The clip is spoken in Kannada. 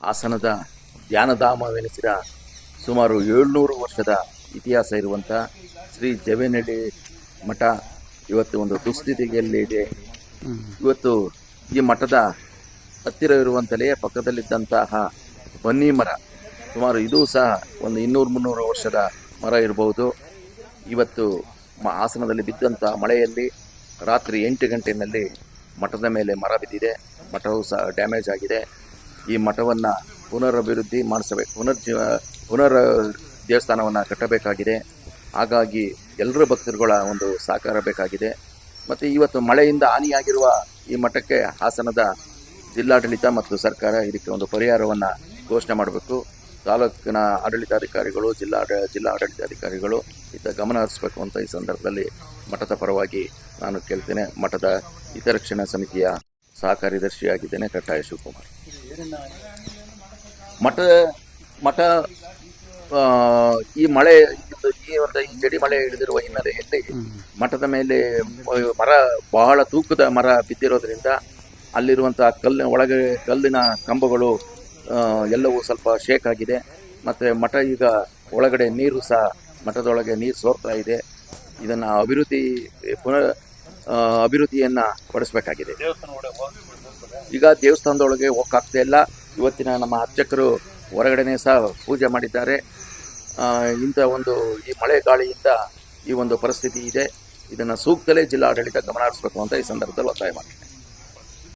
ಹಾಸನದ ಧ್ಯಾನಧಾಮವೆನಿಸಿದ ಸುಮಾರು ಏಳ್ನೂರು ವರ್ಷದ ಇತಿಹಾಸ ಇರುವಂಥ ಶ್ರೀ ಜವೇನಹಳ್ಳಿ ಮಠ ಇವತ್ತು ಒಂದು ದುಸ್ಥಿತಿಯಲ್ಲಿದೆ ಇವತ್ತು ಈ ಮಠದ ಹತ್ತಿರ ಇರುವಂತಲೇ ಪಕ್ಕದಲ್ಲಿದ್ದಂತಹ ಬನ್ನಿ ಮರ. ಸುಮಾರು ಇದು ಸಹ ಒಂದು ಇನ್ನೂರು ಮುನ್ನೂರು ವರ್ಷದ ಮರ ಇರಬಹುದು ಇವತ್ತು ಹಾಸನದಲ್ಲಿ ಬಿದ್ದಂಥ ಮಳೆಯಲ್ಲಿ ರಾತ್ರಿ ಎಂಟು ಗಂಟೆಯಲ್ಲಿ ಮಠದ ಮೇಲೆ ಮರ ಬಿದ್ದಿದೆ. ಮಠವು ಸಹ ಡ್ಯಾಮೇಜ್ ಆಗಿದೆ. ಈ ಮಠವನ್ನು ಪುನರಭಿವೃದ್ಧಿ ಮಾಡಿಸಬೇಕು ಪುನರ್ಜೀವ ಪುನರ್ ದೇವಸ್ಥಾನವನ್ನು ಕಟ್ಟಬೇಕಾಗಿದೆ. ಹಾಗಾಗಿ ಎಲ್ಲರ ಭಕ್ತರುಗಳ ಒಂದು ಸಹಕಾರ ಬೇಕಾಗಿದೆ. ಮತ್ತು ಇವತ್ತು ಮಳೆಯಿಂದ ಹಾನಿಯಾಗಿರುವ ಈ ಮಠಕ್ಕೆ ಹಾಸನದ ಜಿಲ್ಲಾಡಳಿತ ಮತ್ತು ಸರ್ಕಾರ ಇದಕ್ಕೆ ಒಂದು ಪರಿಹಾರವನ್ನು ಘೋಷಣೆ ಮಾಡಬೇಕು. ತಾಲೂಕಿನ ಆಡಳಿತಾಧಿಕಾರಿಗಳು, ಜಿಲ್ಲಾ ಜಿಲ್ಲಾ ಆಡಳಿತಾಧಿಕಾರಿಗಳು ಇತ್ತ ಗಮನ ಹರಿಸಬೇಕು ಅಂತ ಈ ಸಂದರ್ಭದಲ್ಲಿ ಮಠದ ಪರವಾಗಿ ನಾನು ಕೇಳ್ತೇನೆ. ಮಠದ ಹಿತರಕ್ಷಣಾ ಸಮಿತಿಯ ಸಹ ಕಾರ್ಯದರ್ಶಿಯಾಗಿದ್ದೇನೆ ಕಟ್ಟಾಯ ಶಿವಕುಮಾರ್. ಮಠ ಮಠ ಈ ಮಳೆ ಈ ಒಂದು ಈ ಜಡಿ ಮಳೆ ಹಿಡಿದಿರುವ ಹಿನ್ನೆಲೆಯಲ್ಲಿ ಮಠದ ಮೇಲೆ ಮರ ಬಹಳ ತೂಕದ ಮರ ಬಿದ್ದಿರೋದ್ರಿಂದ ಅಲ್ಲಿರುವಂತಹ ಕಲ್ಲಿನ ಒಳಗೆ ಕಲ್ಲಿನ ಕಂಬಗಳು ಎಲ್ಲವೂ ಸ್ವಲ್ಪ ಶೇಕ್ ಆಗಿದೆ. ಮತ್ತು ಮಠ ಈಗ ಒಳಗಡೆ ನೀರು ಸಹ ಮಠದೊಳಗೆ ನೀರು ಸೋರ್ತಾ ಇದೆ. ಇದನ್ನು ಅಭಿವೃದ್ಧಿ ಪುನರ್ ಅಭಿವೃದ್ಧಿಯನ್ನ ಪಡಿಸಬೇಕಾಗಿದೆ. ಈಗ ದೇವಸ್ಥಾನದೊಳಗೆ ಹೋಗಕ್ಕಾಗ್ತಾ ಇಲ್ಲ. ಇವತ್ತಿನ ನಮ್ಮ ಅರ್ಚಕರು ಹೊರಗಡೆನೆ ಸಹ ಪೂಜೆ ಮಾಡಿದ್ದಾರೆ. ಇಂಥ ಒಂದು ಈ ಮಳೆ ಗಾಳಿಯಿಂದ ಈ ಒಂದು ಪರಿಸ್ಥಿತಿ ಇದೆ. ಇದನ್ನು ಸೂಕ್ತಲೇ ಜಿಲ್ಲಾಡಳಿತ ಗಮನ ಹರಿಸಬೇಕು ಅಂತ ಈ ಸಂದರ್ಭದಲ್ಲಿ ಒತ್ತಾಯ ಮಾಡ್ತೀನಿ.